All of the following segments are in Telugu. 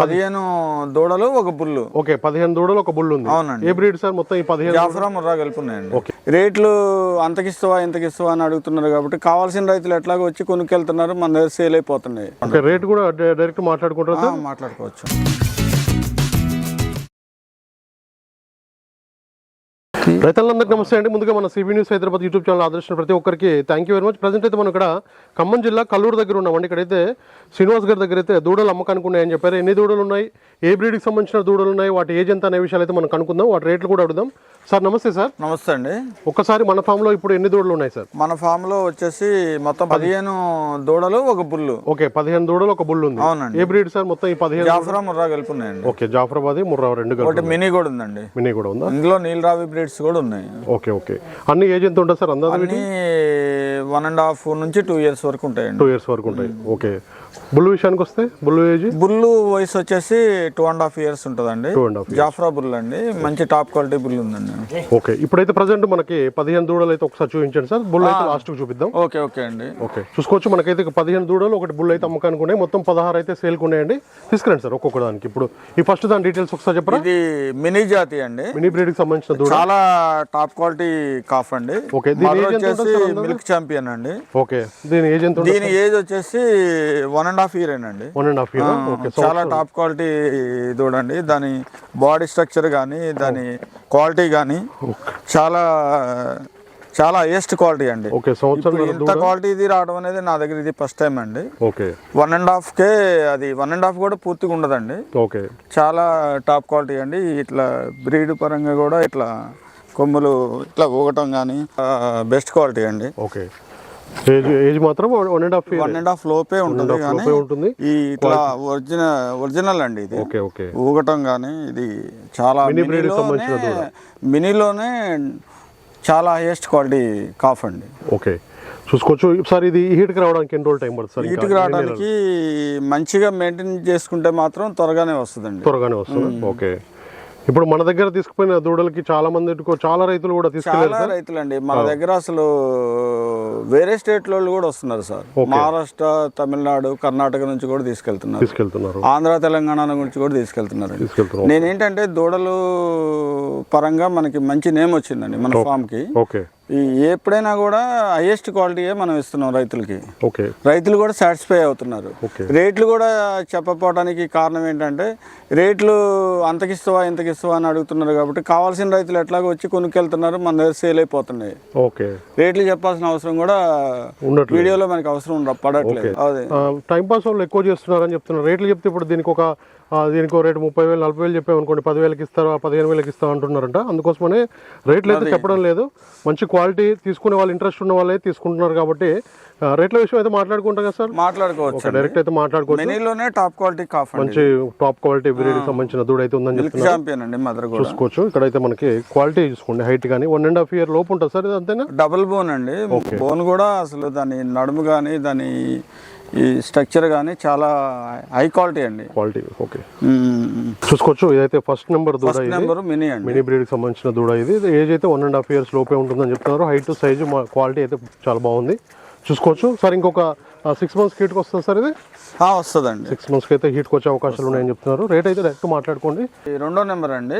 పదిహేను దూడలు ఒక బుల్లు. ఓకే పదిహేను దూడలు ఒక బుల్ ఉంది. అవునండి. ఏ బ్రీడ్ సార్? మొత్తం ఈ పదిహేను జాఫరా ముర్రా కలిపి ఉన్నాయండి రేట్లు అంతకిస్తావా ఇంతకిస్తావా అని అడుగుతున్నారు కాబట్టి కావాల్సిన రైతులు ఎట్లాగో వచ్చి కొనుక్కెళ్తున్నారు మన దగ్గర సేల్ అయిపోతున్నాయి. ఓకే రేట్ కూడా డైరెక్ట్ మాట్లాడుకుంటారా మాట్లాడుకోవచ్చు. రైతులందరికీ నమస్తే అండి. ముందుగా మన CB news Hyderabad YouTube channel ఆదర్శించిన ప్రతి ఒక్కరికి thank you very much. Present అయితే మనం ఇక్కడ ఖమ్మం జిల్లా కల్లూరు దగ్గర ఉన్నామండి ఇక్కడైతే శ్రీనివాస్ గారి దగ్గర అయితే దూడలు అమ్మకానికి ఉన్నాయని చెప్పారు. ఎన్ని దూడలు ఉన్నాయి? ఏ బ్రీడ్కి సంబంధించిన దూడలు ఉన్నాయి? వాటి ఏజ్ ఎంత అనే విషయాలు అయితే మనం కనుక్కుందాం. వాటి రేట్లు కూడా అడుగుదాం. సార్ నమస్తే సార్. నమస్తే అండి. ఒక్కసారి మన ఫామ్లో ఇప్పుడు ఎన్ని దూడలు ఉన్నాయి సార్? మన ఫామ్లో వచ్చేసి మొత్తం పదిహేను దూడలు ఒక బుల్లు. ఓకే పదిహేను దూడలు ఒక బుల్ ఉంది. అవునండి. ఏ బ్రీడ్ సార్? మొత్తం ఈ పదిహేను జాఫరా ముర్రా కలిపి ఉన్నాయండి. ఓకే జాఫరాబాద్ ముర్రా రెండు కలిపి మినీ కూడా ఉందండి. మినీ కూడా ఉందా? ఇందులో నీలరావి బ్రీడ్స్ కూడా ఉన్నాయి ఓకే ఓకే. అన్ని ఏజ్ ఎంత ఉంటుంది సార్? అందాజ అన్ని వన్ అండ్ హాఫ్ నుంచి టూ ఇయర్స్ వరకు ఉంటాయండి. టూ ఇయర్స్ వరకు ఉంటాయి. ఓకే. బుల్ విషయానికి వస్తే బుల్ ఏజ్? బుల్లు వయసు వచ్చేసి టూ అండ్ హాఫ్ ఇయర్స్ ఉంటుందండి. Two and half Jaffra bull అండి మంచి టాప్ క్వాలిటీ బుల్ ఉందండి. ఓకే ఇప్పుడైతే ప్రజెంట్ మనకి పదిహేను దూడలు అయితే ఒకసారి చూపించండి సార్. బుల్ అయితే లాస్ట్ చూపిద్దాం. ఓకే ఓకే అండి. ఓకే చూసుకోవచ్చు. మనకైతే పదిహేను దూడలు ఒకటి బుల్ అయితే అమ్మకానికి ఉన్నాయి. మొత్తం పదహారు అయితే సేల్కి ఉన్నాయండి. తీసుకురండి సార్ ఒక్కొక్క దానికి. ఇప్పుడు ఈ ఫస్ట్ దాని డీటెయిల్స్ ఒకసారి చెప్పరా? ఇది మినీ జాతి అండి. మినీ బ్రీడ్కి సంబంధించిన దూడ. చాలా టాప్ క్వాలిటీ కాఫ్ అండి. ఓకే, దీని అందరూ? మిల్క్ ఛాంపియన్ అండి. ఓకే దీని ఏజ్ ఎంత దీని ఏజ్ వచ్చేసి వన్ అండ్ హాఫ్ ఇయర్ అండి. One and half year. చాలా టాప్ క్వాలిటీ చూడండి దాని బాడీ స్ట్రక్చర్ కానీ దాని క్వాలిటీ కానీ చాలా చాలా హైయెస్ట్ క్వాలిటీ అండి. ఇంత క్వాలిటీ ఇది రావడం అనేది నా దగ్గర ఇది ఫస్ట్ టైం అండి. ఓకే. వన్ అండ్ హాఫ్ కే అది వన్ అండ్ హాఫ్ కూడా పూర్తిగా ఉండదండి. ఓకే. చాలా టాప్ క్వాలిటీ అండి. ఇట్లా బ్రీడ్ పరంగా కూడా ఇట్లా కొమ్ములు ఇట్లా ఊగటం కానీ బెస్ట్ క్వాలిటీ అండి. ఓకే. ఏజ్ ఏజ్ మాత్రం one and half one and half లోపే ఉంటుంది కానీ ఉంటుంది. ఈ ఇట్లా ఒరిజినల్ ఒరిజినల్ అండి ఇది. Okay okay. ఊగటం కానీ ఇది చాలా మినీలోనే చాలా హైయెస్ట్ క్వాలిటీ కాఫ్ అండి. ఓకే. చూసుకోవచ్చు. సార్ ఇది హీట్కి రావడానికి ఎన్ని రోజులు టైం పడుతుంది సార్? వీటికి రావడానికి మంచిగా మెయింటైన్ చేసుకుంటే మాత్రం త్వరగానే వస్తుందండి. త్వరగానే వస్తుంది. ఓకే. ఇప్పుడు మన దగ్గర తీసుకుపోయిన దూడలకి చాలా మంది చాలా రైతులు కూడా తీసుకెళ్ళారు చాలా రైతులండి. మన దగ్గర అసలు వేరే స్టేట్ వాళ్ళు కూడా వస్తున్నారు సార్. మహారాష్ట్ర తమిళనాడు కర్ణాటక నుంచి కూడా తీసుకెళ్తున్నారు. తీసుకెళ్తున్నారు. ఆంధ్ర తెలంగాణ నుంచి కూడా తీసుకెళ్తున్నారు. నేనేంటంటే దూడలు పరంగా మనకి మంచి నేమ్ వచ్చిందండి మన ఫామ్కి ఓకే. ఈ ఎప్పుడైనా కూడా హైయెస్ట్ క్వాలిటీయే మనం ఇస్తున్నాం రైతులకి. ఓకే. రైతులు కూడా సాటిస్ఫై అవుతున్నారు. రేట్లు కూడా చెప్పకపోవడానికి కారణం ఏంటంటే రేట్లు అంతకిస్తావా ఇంతకిస్తావా అని అడుగుతున్నారు కాబట్టి కావాల్సిన రైతులు ఎట్లాగో వచ్చి కొనుక్కెళ్తున్నారు మన దగ్గర సేల్ అయిపోతున్నాయి. ఓకే. రేట్లు చెప్పాల్సిన అవసరం కూడా. వీడియోలో మనకి అవసరం పడట్లేదు. అదే. టైం పాస్ వాళ్ళు ఎక్కువ చేస్తున్నారని చెప్తున్నారు. రేట్లు చెప్తే ఇప్పుడు దీనికి ఒక దీనికి రేటు ముప్పై వేలు నలభై వేలు చెప్పాము అనుకోండి పదివేలకి ఇస్తారా పదిహేను వేలకి ఇస్తారా అంటున్నారంట. అందుకోసమనే రేట్లు అయితే చెప్పడం లేదు. మంచి క్వాలిటీ తీసుకునే వాళ్ళు ఇంట్రెస్ట్ ఉన్న వాళ్ళే తీసుకుంటున్నారు కాబట్టి రేట్ల విషయం అయితే మాట్లాడుకుంటాం కదా సార్? మాట్లాడుకోవచ్చు డైరెక్ట్ అయితే మాట్లాడుకోవచ్చు. టాప్ క్వాలిటీ కాఫ్ మంచి టాప్ క్వాలిటీ బ్రీడ్ సంబంధించిన దూడ అయితే ఉందని చెప్తున్నారు. కూడా చూసుకోవచ్చు. ఇక్కడైతే మనకి క్వాలిటీ చూసుకోండి హైట్ కానీ. వన్ అండ్ హాఫ్ ఇయర్ లోపు ఉంటుంది సార్ ఇది అంతేనా? డబుల్ బోన్ అండి. బోన్ కూడా అసలు దాని నడుము కానీ దాని ఈ స్ట్రక్చర్ కానీ చాలా హై క్వాలిటీ అండి. Quality okay. చూసుకోవచ్చు ఇదైతే ఫస్ట్ నెంబర్ దూడ నెంబర్ మినీ అండి. మినీ బ్రీడ్కి సంబంధించిన దూడ ఇది. ఇది ఏజ్ అయితే వన్ అండ్ హాఫ్ ఇయర్స్ లోపే ఉంటుందని చెప్తున్నారు. హైట్ సైజు క్వాలిటీ అయితే చాలా బాగుంది. చూసుకోవచ్చు. సార్ ఇంకొక సిక్స్ మంత్స్ హీట్కి వస్తుంది సార్ ఇది? ఆ, వస్తుందండి. సిక్స్ మంత్స్కి అయితే హీట్కి వచ్చే అవకాశాలు ఉన్నాయని చెప్తున్నారు. రేట్ అయితే డైరెక్ట్ మాట్లాడుకోండి. రెండో నెంబర్ అండి.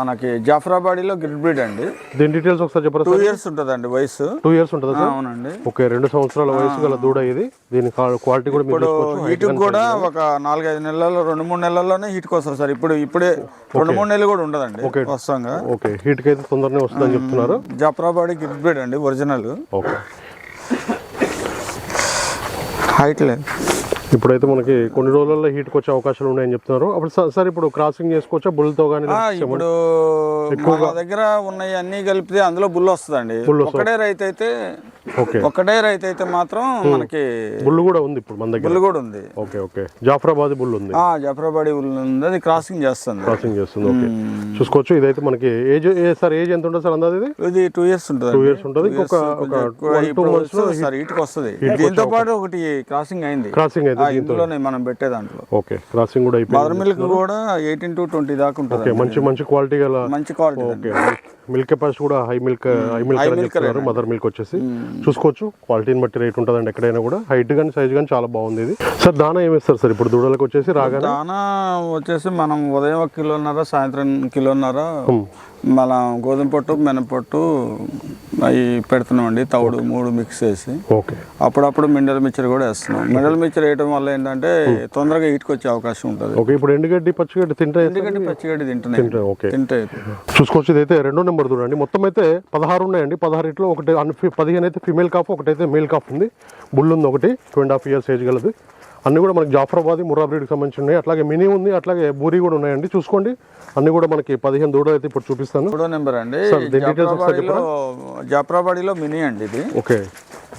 మనకి జాఫరాబాడీలో గ్రిడ్ బ్రీడ్ అండి. దీని డీటెయిల్స్ ఒకసారి చెప్పరా టూ ఇయర్స్ ఉంటుందండి వయసు. టూ ఇయర్స్ ఉంటుందా సార్? అవునండి. ఓకే రెండు సంవత్సరాల వయసు గల దూడ ఇది. దీని క్వాలిటీ కూడా ఇప్పుడు హీట్ కూడా ఒక నాలుగైదు నెలల్లో రెండు మూడు నెలల్లోనే హీట్కి వస్తుంది సార్. ఇప్పుడు ఇప్పుడే రెండు మూడు నెలలు కూడా ఉండదండి వస్తాంగా. ఓకే హీట్కి అయితే తొందరనే వస్తుందని చెప్తున్నారు. జాఫరాబాడీ గ్రిడ్ బ్రీడ్ అండి ఒరిజినల్. ఓకే. హైట్ లేదు. ఇప్పుడైతే మనకి కొన్ని రోజుల్లో హీట్కి వచ్చే అవకాశాలు ఉన్నాయని చెప్తున్నారు. అప్పుడు సార్- సార్ ఇప్పుడు క్రాసింగ్ చేసుకోవచ్చా? బుల్తో కానీ ఆ, ఇప్పుడు దగ్గర ఉన్నాయి అన్ని కలిపితే అందులో బుల్ వస్తుందండి. ఒకటే రైతు అయితే ఒకటే రైతు అయితే మాత్రం మనకి బుల్ కూడా ఉంది ఇప్పుడు మన దగ్గర. బుల్ కూడా ఉంది. Okay okay. జాఫరాబాద్ బుల్ ఉంది. ఆ జాఫరాబాడీ బుల్ ఉంది. అది క్రాసింగ్ చేస్తుంది. క్రాసింగ్ చేస్తుంది ఓకే. చూసుకోవచ్చు. ఇదైతే మనకి ఏజ్ సార్ ఏజ్ ఎంత ఉంటుంది సార్ అందాది ఇది? ఇది టూ ఇయర్స్ ఉంటుంది Two years ఉంటుంది. ఒక months లో సార్ ఇటుకు వస్తుంది. దీంతో పాటు ఒకటి క్రాసింగ్ అయింది. క్రాసింగ్ అయితే ఆ, ఇందులోనే మనం పెట్టే దాంట్లో. ఓకే క్రాసింగ్ కూడా అయిపోయింది. మదర్ మిల్క్ కూడా ఎయిటీన్ టు ట్వంటీ దాకా ఉంటుంది ఓకే మంచి మంచి క్వాలిటీ గల మంచి క్వాలిటీ ఓకే మిల్క్ కెపాసిటీ కూడా high milk high milk mother milk వచ్చేసి. చూసుకోవచ్చు. క్వాలిటీని బట్టి రేట్ ఉంటుందండి ఎక్కడైనా కూడా. హైట్ కానీ సైజ్ కానీ చాలా బాగుంది ఇది. సార్ దానా ఏమిస్తారు సార్ ఇప్పుడు దూడలకు వచ్చేసి రాగానే? దానా వచ్చేసి మనం ఉదయం ఒక కిలోన్నర సాయంత్రం కిలోన్నర మన గోధుమ పొట్టు మినపొట్టు అవి పెడుతున్నామండి. తవుడు మూడు మిక్స్ చేసి. ఓకే. అప్పుడప్పుడు మిండల్ మిక్చర్ కూడా వేస్తున్నాం. మిండల్ మిక్చర్ వేయడం వల్ల ఏంటంటే తొందరగా హీట్కి వచ్చే అవకాశం ఉంటుంది. ఓకే. ఇప్పుడు ఎండుగడ్డి పచ్చిగడ్డి తింటే ఎందుకంటే పచ్చిగడ్డి తింటున్నాయి తింటే ఓకే. తింటే చూసుకోవచ్చు ఇదైతే రెండో నెంబర్ చూడండి. మొత్తం అయితే పదహారు ఉన్నాయండి. పదహారిట్లో ఒకటి పదిహేను అయితే ఫిమేల్ కాఫ్ ఒకటైతే మేల్ కాఫ్ ఉంది. బుల్ ఉంది ఒకటి. Two and half years age గలది. అన్ని కూడా మనకి జాఫరాబాద్ ముర్రా బ్రీడ్కి సంబంధించి ఉన్నాయి. అట్లాగే మినీ ఉంది అట్లాగే బూరి కూడా ఉన్నాయండి. చూసుకోండి. అన్ని కూడా మనకి పదిహేను దూడలు అయితే ఇప్పుడు చూపిస్తాను. మూడో నెంబర్ అండి. మినీ అండి ఇది. ఓకే.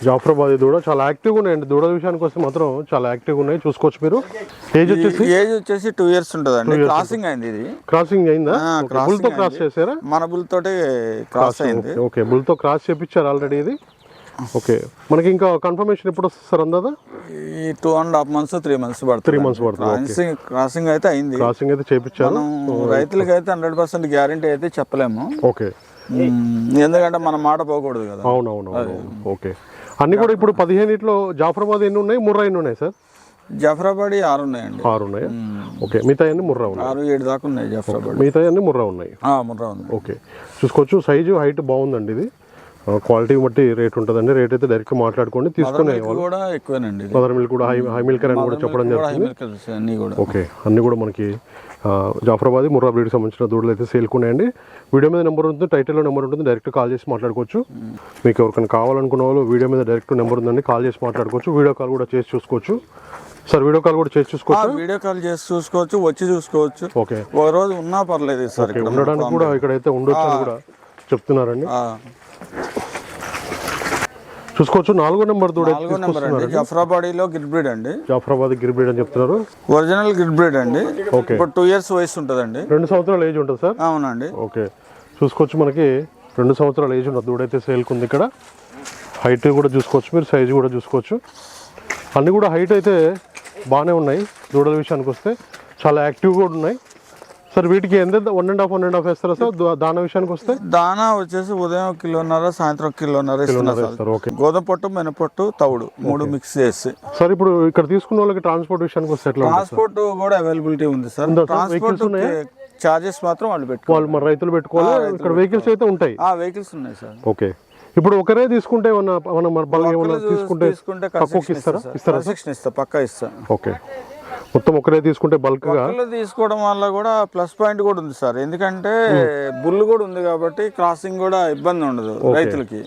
జాఫరాబాద్ దూడ చాలా యాక్టివ్గా ఉన్నాయండి. దూడ విషయానికి వస్తే మాత్రం చాలా యాక్టివ్గా ఉన్నాయి. చూసుకోవచ్చు మీరు. ఏజ్ వచ్చేసి? ఏజ్ వచ్చేసి టూ ఇయర్స్ ఉంటుందండి. క్రాసింగ్ అయింది ఇది. క్రాసింగ్ అయిందా? crossing బుల్తో క్రాస్. చేశారా? మన బుల్ తోటి క్రాస్ అయింది. ఓకే, ఓకే బుల్తో క్రాస్ చేపించారు ఆల్రెడీ ఇది. ఓకే. మనకి ఇంకా కన్ఫర్మేషన్ ఎప్పుడు వస్తుంది సార్ అందాదా ఈ two and half months three months పడుతుంది. త్రీ మంత్స్ పడుతుంది క్రాసింగ్ క్రాసింగ్ అయితే అయింది. క్రాసింగ్ అయితే చేపించారు మనం రైతులకి అయితే హండ్రెడ్ పర్సెంట్ గ్యారంటీ అయితే చెప్పలేము. ఓకే. ఎందుకంటే మన మాట పోకూడదు కదా. అవునవును ఓకే. అన్ని కూడా ఇప్పుడు పదిహేను ఇట్లో జాఫరాబాద్ ఎన్ని ఉన్నాయి? ముర్రా ఎన్ని ఉన్నాయి సార్? జఫ్రాబాడీ ఆరు ఉన్నాయండి. ఆరు ఉన్నాయా? ఓకే. మిగతా అన్ని ముర్రా ఉన్నాయి. ఆరు ఏడు దాకా ఉన్నాయి జఫ్రాబాడీ మిగతా అన్ని ముర్రా ఉన్నాయి. ముర్రా ఉంది ఓకే. చూసుకోవచ్చు. సైజు హైట్ బాగుందండి ఇది. క్వాలిటీ బట్టి రేట్ ఉంటుందండి. రేట్ అయితే డైరెక్ట్ మాట్లాడుకోండి తీసుకునే కూడా ఎక్కువేనండి. మదర్ మిల్క్ కూడా హై హై మిల్క్ అని కూడా చెప్పడం జరుగుతుంది. ఓకే అన్ని కూడా మనకి జాఫరాబాద్ ముర్రా బ్రీడ్కి సంబంధించిన దూడలు అయితే సేల్కున్నాయండి వీడియో మీద నెంబర్ ఉంటుంది టైటిల్లో నెంబర్ ఉంటుంది డైరెక్ట్ కాల్ చేసి మాట్లాడుకోవచ్చు. మీకు ఎవరికైనా కావాలనుకున్న వాళ్ళు వీడియో మీద డైరెక్ట్ నెంబర్ ఉందండి కాల్ చేసి మాట్లాడుకోవచ్చు. వీడియో కాల్ కూడా చేసి చూసుకోవచ్చు. సార్ వీడియో కాల్ కూడా చేసి చూసుకోవచ్చు? వీడియో కాల్ చేసి చూసుకోవచ్చు వచ్చి చూసుకోవచ్చు. ఓకే. ఒక రోజు ఉన్నా పర్లేదు సార్ ఉండడానికి కూడా ఇక్కడైతే ఉండొచ్చు కూడా చెప్తున్నారండి. చూసుకోవచ్చు. నాలుగో నెంబర్ దూడ నాలుగో నెంబర్ అండి. జఫ్రాబాడీలో గిడ్బ్రీడ్ అండి. జాఫరాబాద్ గిరిబ్రీడ్ అని చెప్తున్నారు. ఒరిజినల్ గిడ్బ్రీడ్ అండి. ఓకే. ఇప్పుడు టూ ఇయర్స్ వయసు ఉంటుందండి. రెండు సంవత్సరాల ఏజ్ ఉంటుంది సార్? అవునండి. ఓకే. చూసుకోవచ్చు మనకి. రెండు సంవత్సరాల ఏజ్ ఉన్న దూడైతే సేల్కి ఉంది ఇక్కడ. హైట్ కూడా చూసుకోవచ్చు మీరు. సైజు కూడా చూసుకోవచ్చు. అన్నీ కూడా హైట్ అయితే బాగానే ఉన్నాయి. దూడల విషయానికి వస్తే చాలా యాక్టివ్ కూడా ఉన్నాయి. సార్ వీటికి ఎంత one and half one and half వేస్తారా సార్? దానా విషయానికి వస్తే? దానా వచ్చేసి ఉదయం కిలోన్నర సాయంత్రం కిలోన్నర ఇస్తున్నా సార్. వేస్తారు ఓకే. గోధుమ పొట్టు మినపొట్టు తవుడు మూడు మిక్స్ చేసి. సార్ ఇప్పుడు ఇక్కడ తీసుకున్న వాళ్ళకి ట్రాన్స్పోర్ట్ విషయానికి వస్తే? ట్రాన్స్పోర్ట్ కూడా అవైలబిలిటీ ఉంది సార్? ట్రాన్స్పోర్ట్ చార్జెస్ మాత్రం వాళ్ళు పెట్టుకోవాలి వాళ్ళు మన రైతులు పెట్టుకోవాలి. ఇక్కడ వెహికల్స్ అయితే ఉంటాయి. ఆ వెహికల్స్ ఉన్నాయి సార్. ఓకే. ఇప్పుడు ఒకరే తీసుకుంటే ఏమన్నా మనం తీసుకుంటే తీసుకుంటే ఇస్తారా? ఇస్తారా ఇస్తా పక్కా ఇస్తా. ఓకే. మొత్తం ఒకరే తీసుకుంటే ఒక్కళ్ళు తీసుకోవడం వల్ల కూడా ప్లస్ పాయింట్ కూడా ఉంది సార్. ఎందుకంటే బుల్ కూడా ఉంది కాబట్టి క్రాసింగ్ కూడా ఇబ్బంది ఉండదు రైతులకి.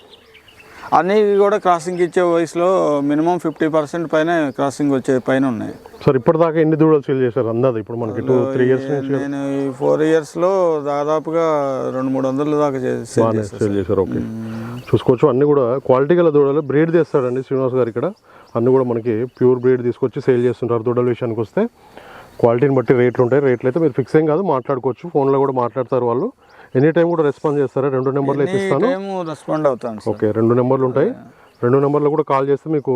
అన్ని కూడా క్రాసింగ్ ఇచ్చే వయసులో మినిమం ఫిఫ్టీ పర్సెంట్ పైన క్రాసింగ్ వచ్చే పైన ఉన్నాయి. సార్ ఇప్పటిదాకా ఎన్ని దూడలు సేల్ చేశారు అందాది? ఇప్పుడు మనకి టూ త్రీ ఇయర్స్ నుంచి నేను ఈ ఫోర్ ఇయర్స్లో దాదాపుగా రెండు మూడు వందల దాకా సేల్ చేశారు ఓకే. చూసుకోవచ్చు అన్ని కూడా క్వాలిటీ గల దూడలు. బ్రీడ్ తెస్తాడండి శ్రీనివాస్ గారు ఇక్కడ. అన్ని కూడా మనకి ప్యూర్ బ్రీడ్ తీసుకొచ్చి సేల్ చేస్తుంటారు దూడల విషయానికి వస్తే. క్వాలిటీని బట్టి రేట్లు ఉంటాయి. రేట్లు అయితే మీరు ఫిక్స్ ఏం కాదు మాట్లాడుకోవచ్చు. ఫోన్లో కూడా మాట్లాడతారు వాళ్ళు. ఎనీ టైం కూడా రెస్పాన్స్ చేస్తారా? రెండు నెంబర్లు అయితే ఇస్తాను రెస్పాండ్ అవుతాను ఓకే రెండు నెంబర్లు ఉంటాయి. రెండు నెంబర్లు కూడా కాల్ చేస్తే మీకు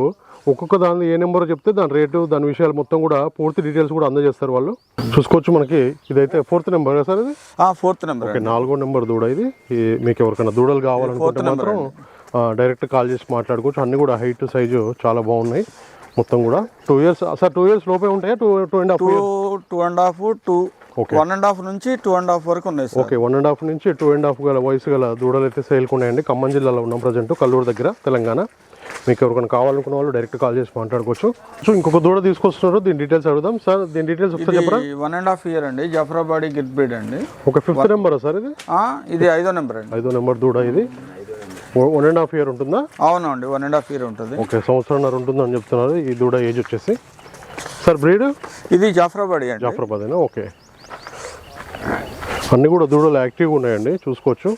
ఒక్కొక్క దాని ఏ నెంబర్ చెప్తే దాని రేటు దాని విషయాలు మొత్తం కూడా పూర్తి డీటెయిల్స్ కూడా అందజేస్తారు వాళ్ళు. చూసుకోవచ్చు మనకి. ఇదైతే ఫోర్త్ నెంబర్ సార్ ఇది? ఫోర్త్ నెంబర్ ఓకే నాలుగో నెంబర్ దూడ ఇది. మీకు ఎవరికైనా దూడలు కావాలనుకుంటే మాత్రం డైరెక్ట్ కాల్ చేసి మాట్లాడుకోవచ్చు. అన్ని కూడా హైట్ సైజు చాలా బాగున్నాయి. మొత్తం కూడా? Two years sir two years లోపే ఉంటాయా? Two two and half two two and half two one and half నుంచి టూ అండ్ హాఫ్ వరకు ఉన్నాయి sir okay one and half నుంచి టూ అండ్ హాఫ్ గల వయసు గల దూడలు అయితే సేల్కి ఉన్నాయండి. ఖమ్మం జిల్లాలో ఉన్నాం ప్రజెంట్ కల్లూరు దగ్గర తెలంగాణ. మీకు ఎవరికైనా కావాలనుకున్న వాళ్ళు డైరెక్ట్ కాల్ చేసి మాట్లాడుకోవచ్చు. సో ఇంకొక దూడ తీసుకొస్తున్నారు దీని డీటెయిల్స్ అడుగుదాం. సార్ దీని డీటెయిల్స్ ఒకసారి చెప్పరా? వన్ అండ్ హాఫ్ ఇయర్ అండి జఫ్రాబాడీ గిట్ బ్రీడ్ అండి. ఒక ఫిఫ్త్ నెంబర్ సార్ ఇది? ఇది ఐదో నెంబర్ అండి. ఐదో నెంబర్ దూడ ఇది. వన్ అండ్ హాఫ్ ఇయర్ ఉంటుందా? అవునండి వన్ అండ్ హాఫ్ ఇయర్ ఉంటుంది. ఓకే సంవత్సరంన్నర ఉంటుందని చెప్తున్నారు. ఈ దూడ ఏజ్ వచ్చేసి. సార్ బ్రీడ్ ఇది జాఫ్రాబాడీ అండి? ఓకే అన్నీ కూడా దూడలు యాక్టివ్గా ఉన్నాయండి. చూసుకోవచ్చు.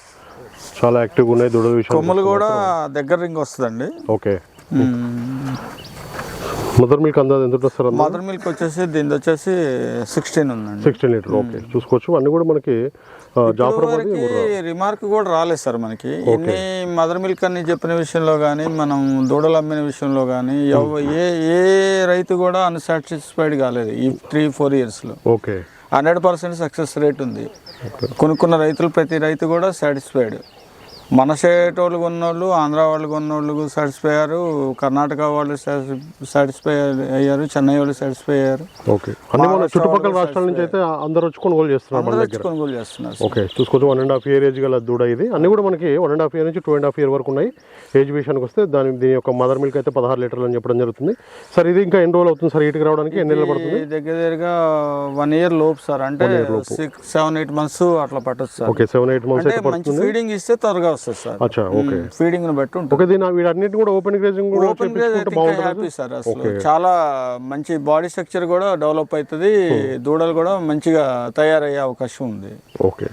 చాలా యాక్టివ్గా ఉన్నాయి దూడల విషయం కొమ్ములు కూడా దగ్గర రింగ్ వస్తుందండి. ఓకే. మదర్ మిల్క్ అందాది ఎంత ఉంటుంది సార్ మదర్ మిల్క్ వచ్చేసి దీని వచ్చేసి సిక్స్టీన్ ఉందండి. Sixteen litre okay. చూసుకోవచ్చు. అన్ని కూడా మనకి జాఫరాబాద్ రిమార్క్ కూడా రాలేదు సార్ మనకి. ఇన్ని మదర్ మిల్క్ అని చెప్పిన విషయంలో కానీ మనం దూడలు అమ్మిన విషయంలో కానీ ఏ ఏ రైతు కూడా అన్సాటిస్ఫైడ్ కాలేదు ఈ త్రీ ఫోర్ ఇయర్స్లో okay. Hundred percent success rate ఉంది. కొనుక్కున్న రైతులు ప్రతి రైతు కూడా సాటిస్ఫైడ్ మన స్టేట్ వాళ్ళు కొన్నోళ్ళు ఆంధ్ర వాళ్ళు కొన్నోళ్ళు సాటిస్ఫై అయ్యారు కర్ణాటక వాళ్ళు సాటిస్ఫై అయ్యారు చెన్నై వాళ్ళు సాటిస్ఫై అయ్యారు. ఓకే. అన్ని మన చుట్టుపక్కల రాష్ట్రాల నుంచి అయితే అందరు వచ్చి కొనుగోలు చేస్తున్నారు మన దగ్గర. కొనుగోలు చేస్తున్నారు ఓకే. చూసుకోవచ్చు one and half year age గల దూడ ఇది. అన్ని కూడా మనకి వన్ అండ్ హాఫ్ ఇయర్ నుంచి టూ అండ్ హాఫ్ ఇయర్ వరకు ఉన్నాయి. ఏజ్ విషయానికి వస్తే దాని దీని యొక్క మదర్ మిల్క్ అయితే పదహారు లీటర్లు అని చెప్పడం జరుగుతుంది. సార్ ఇది ఇంకా ఎన్ని రోజులు అవుతుంది సార్ ఇటుకి రావడానికి? ఎన్ని నెలలు పడుతుంది? దగ్గర దగ్గరగా వన్ ఇయర్ లోపు సార్ అంటే సిక్స్ సెవెన్ ఎయిట్ మంత్స్ అట్లా పట్టొచ్చు sir okay seven eight months అయితే ఫీడింగ్ ఇస్తే త్వరగా వస్తుంది సార్. అచ్చా ఓకే. ఫీడింగ్ని బట్టి ఉంటుంది. ఓకే దీని వీటన్నిటి కూడా ఓపెన్ గ్రేజింగ్ కూడా ఓపెన్ గ్రేజ్ అయితే హ్యాపీ సార్ అసలు. చాలా మంచి బాడీ స్ట్రక్చర్ కూడా డెవలప్ అవుతుంది. దూడలు కూడా మంచిగా తయారయ్యే అవకాశం ఉంది. ఓకే.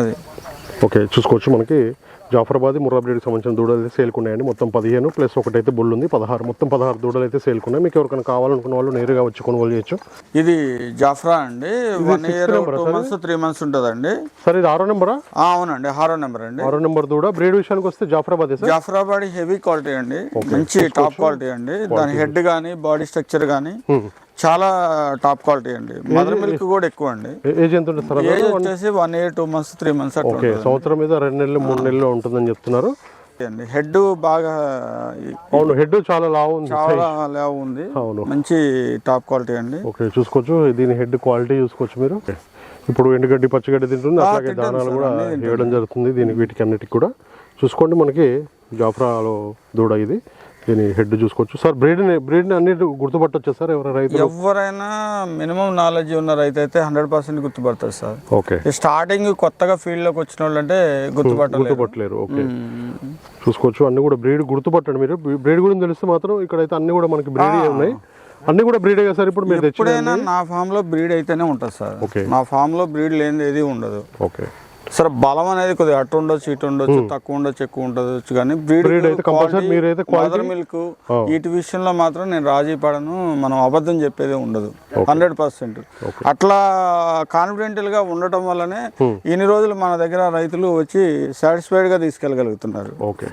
అది. ఓకే చూసుకోవచ్చు మనకి. జాఫరాబాద్ ముర్రా బ్రీడ్కి సంబంధించిన దూడలు అయితే సేల్కున్నాయండి మొత్తం పదిహేను ప్లస్ ఒకటైతే బుల్ ఉంది. పదహారు మొత్తం పదహారు దూడలు అయితే సేల్కున్నాయి మీకు ఎవరికైనా కావాలనుకున్న వాళ్ళు నేరుగా వచ్చి కొనుగోలు చేయొచ్చు. ఇది జాఫ్రా అండి. One year months three months ఉంటుందండి. సార్ ఇది ఆరో నెంబరా? అవునండి హారో నెంబర్ అండి. ఆరో నెంబర్ దూడ. బ్రీడ్ విషయానికి వస్తే జాఫరాబాద్ జాఫరాబాద్ హెవీ క్వాలిటీ అండి. మంచి టాప్ క్వాలిటీ అండి. దాని హెడ్ కానీ బాడీ స్ట్రక్చర్ కానీ చాలా టాప్ క్వాలిటీ అండి. మదర్ మిల్క్ కూడా ఎక్కువ అండి ఏజ్ ఎంత ఉంటుంది ఏజ్ వచ్చేసి one year two months three months అట్లా ఓకే సంవత్సరం మీద రెండు నెలలు మూడు నెలలు ఉంటుందని చెప్తున్నారు. అండి. హెడ్ బాగా అవును హెడ్ చాలా లావు ఉంది చాలా లేవ ఉంది. అవును. మంచి టాప్ క్వాలిటీ అండి. ఓకే చూసుకోవచ్చు. దీని హెడ్ క్వాలిటీ చూసుకోవచ్చు మీరు. ఇప్పుడు ఎండుగడ్డి పచ్చిగడ్డి తింటుంది. అట్లాగే దానాలు కూడా వేయడం జరుగుతుంది దీనికి వీటికి అన్నిటికి కూడా. చూసుకోండి మనకి జాఫ్రాలో దూడ ఇది. దీని హెడ్ చూసుకోవచ్చు. సార్ బ్రీడ్ని బ్రీడ్ని అన్నిటి గుర్తుపట్టొచ్చా సార్ ఎవరైనా రైతులు? ఎవరైనా మినిమం నాలెడ్జ్ ఉన్న రైతు అయితే హండ్రెడ్ పర్సెంట్ గుర్తుపడతారు సార్ ఓకే స్టార్టింగ్ కొత్తగా ఫీల్డ్లోకి వచ్చిన వాళ్ళు అంటే గుర్తుపట్టలేరు ఓకే చూసుకోవచ్చు. అన్ని కూడా బ్రీడ్ గుర్తుపట్టండి మీరు. బ్రీడ్ గురించి తెలిస్తే మాత్రం ఇక్కడైతే అన్ని కూడా మనకి బ్రీడ్ ఉన్నాయి. అన్ని కూడా బ్రీడే కదా సార్ ఇప్పుడు మీరు ఎప్పుడైనా నా ఫామ్లో బ్రీడ్ అయితేనే ఉంటుంది సార్. నా ఫామ్లో బ్రీడ్ లేనిది ఏది ఉండదు. ఓకే సరే బలం అనేది కొద్దిగా అటు ఉండొచ్చు ఇటు ఉండొచ్చు తక్కువ ఉండొచ్చు ఎక్కువ ఉండొచ్చు కానీ బ్రీడ్ అయితే మదర్ మిల్క్ వీటి విషయంలో మాత్రం నేను రాజీ పడను మనం అబద్ధం చెప్పేదే ఉండదు. Hundred percent. అట్లా కాన్ఫిడెంటల్గా ఉండటం వల్లనే ఇన్ని రోజులు మన దగ్గర రైతులు వచ్చి సాటిస్ఫైడ్గా తీసుకెళ్ళగలుగుతున్నారు. ఓకే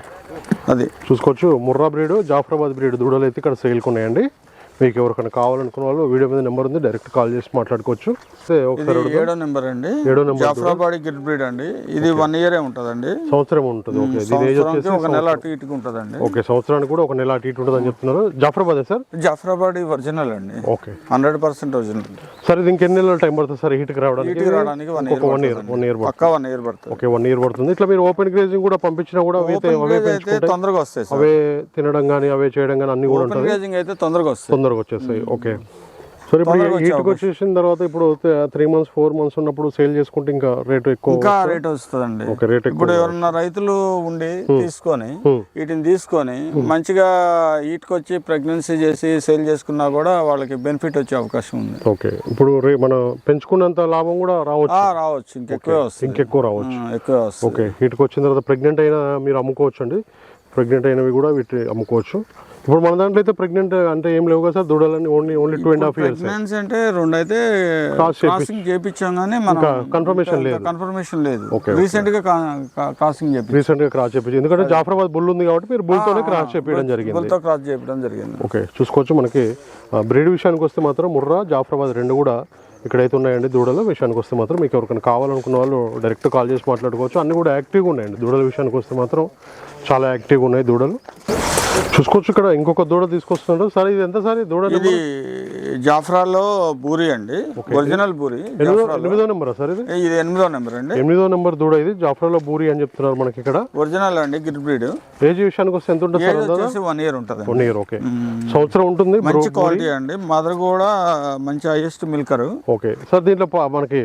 అది. చూసుకోవచ్చు ముర్రా బ్రీడ్ జాఫరాబాద్ బ్రీడ్ దూడలు అయితే ఇక్కడ సేల్కి ఉన్నాయండి మీకు ఎవరికైనా కావాలనుకున్న వాళ్ళు వీడియో మీద నెంబర్ ఉంది డైరెక్ట్ కాల్ చేసి మాట్లాడుకోవచ్చు. ఇది ఏడో నెంబర్ అండి. ఏడో నెంబర్ జాఫ్రాబాడీ గిడ్ బ్రీడ్ అండి. ఇది వన్ ఇయరే ఉంటుందండి. సంవత్సరం ఉంటుంది ఓకే. దీని ఏజ్ వచ్చేసి ఒక నెల అటు ఇటుకు ఉంటుందండి. ఓకే సంవత్సరానికి కూడా ఒక నెల అటు ఇటు ఉంటుంది అని చెప్తున్నారు. జాఫరాబాద్ సార్? జాఫ్రాబాదీ ఒరిజినల్ అండి. Okay. Hundred percent original. Sir ఇది ఇంకెన్ని నెలలు టైం పడుతుంది సార్ హీట్కి రావడానికి? రావడానికి one year one year one year పక్కా వన్ ఇయర్ పడుతుంది. ఓకే వన్ ఇయర్ పడుతుంది. ఇట్లా మీరు ఓపెన్ గ్రేజింగ్ కూడా పంపించినా కూడా అవి తొందరగా వస్తాయి అవే తినడం కానీ అవే చేయడం కానీ అన్ని కూడా ఓపెన్ గ్రేజింగ్ అయితే తొందరగా వస్తాయి. తొందరగా వచ్చేస్తాయి. ఓకే. సరే ఇప్పుడు హీట్కి వచ్చేసిన తర్వాత ఇప్పుడు త్రీ మంత్స్ ఫోర్ మంత్స్ ఉన్నప్పుడు సేల్ చేసుకుంటే ఇంకా రేటు ఎక్కువ ఇంకా రేట్ వస్తుందండి. ఓకే రేట్ ఇప్పుడు ఎవరన్నా రైతులు ఉండి తీసుకొని వీటిని తీసుకొని మంచిగా ఈటుకొచ్చి ప్రెగ్నెన్సీ చేసి సేల్ చేసుకున్నా కూడా వాళ్ళకి బెనిఫిట్ వచ్చే అవకాశం ఉంది. ఓకే. ఇప్పుడు మనం పెంచుకున్నంత లాభం కూడా రావచ్చు. రావచ్చు. ఇంకెక్కువే వస్తుంది. ఇంకెక్కువ రావచ్చు. ఎక్కువే ఓకే. వీటికి వచ్చిన తర్వాత ప్రెగ్నెంట్ అయినా మీరు అమ్ముకోవచ్చు అండి ప్రెగ్నెంట్ అయినవి కూడా వీటి అమ్ముకోవచ్చు. ఇప్పుడు మన దాంట్లో అయితే ప్రెగ్నెంట్ అంటే ఏం లేవు కదా sir? దూడలని only only two and half years pregnancy అంటే రెండు అయితే క్రాసింగ్ చేపించాం కానీ మనం confirmation లేదు. కన్ఫర్మేషన్ లేదు. రీసెంట్గా క్రాసింగ్ చేపించాం రీసెంట్గా క్రాస్ చేపించి ఎందుకంటే జాఫరాబాద్ బుల్ ఉంది కాబట్టి మీరు బుల్తోనే క్రాస్ చేపించడం జరిగింది. తో క్రాస్ చేపించడం జరిగింది. ఓకే చూసుకోవచ్చు మనకి. బ్రీడ్ విషయానికి వస్తే మాత్రం ముర్రా జాఫరాబాద్ రెండు కూడా ఇక్కడైతే ఉన్నాయండి. దూడల విషయానికి వస్తే మాత్రం మీకు ఎవరికైనా కావాలనుకున్న వాళ్ళు డైరెక్ట్ కాల్ చేసి మాట్లాడుకోవచ్చు. అన్ని కూడా యాక్టివ్గా ఉన్నాయండి. దూడల విషయానికి వస్తే మాత్రం చాలా యాక్టివ్గా ఉన్నాయి దూడలు. చూసుకోవచ్చు ఇక్కడ ఇంకొక దూడ తీసుకొస్తున్నాడు. సార్ ఇది ఎంత సార్ దూడ ఇది జాఫ్రాలో బూరి అండి. ఒరిజినల్ బూరి ఎనిమిదో నెంబరా సార్ ఇది? ఇది ఎనిమిదో నెంబర్ అండి. ఎనిమిదో నెంబర్ దూడ ఇది జాఫరాలో బూరి అని చెప్తున్నారు మనకి ఇక్కడ. ఒరిజినల్ అండి గిర్ బ్రీడ్. ఏజ్ విషయానికి వస్తే ఎంత ఉంటుంది సార్ వన్ ఇయర్ ఉంటుంది వన్ ఇయర్ ఓకే సంవత్సరం ఉంటుంది మంచి క్వాలిటీ అండి. మదర్ కూడా మంచి హైయెస్ట్ మిల్కర్ ఓకే సార్ దీంట్లో మనకి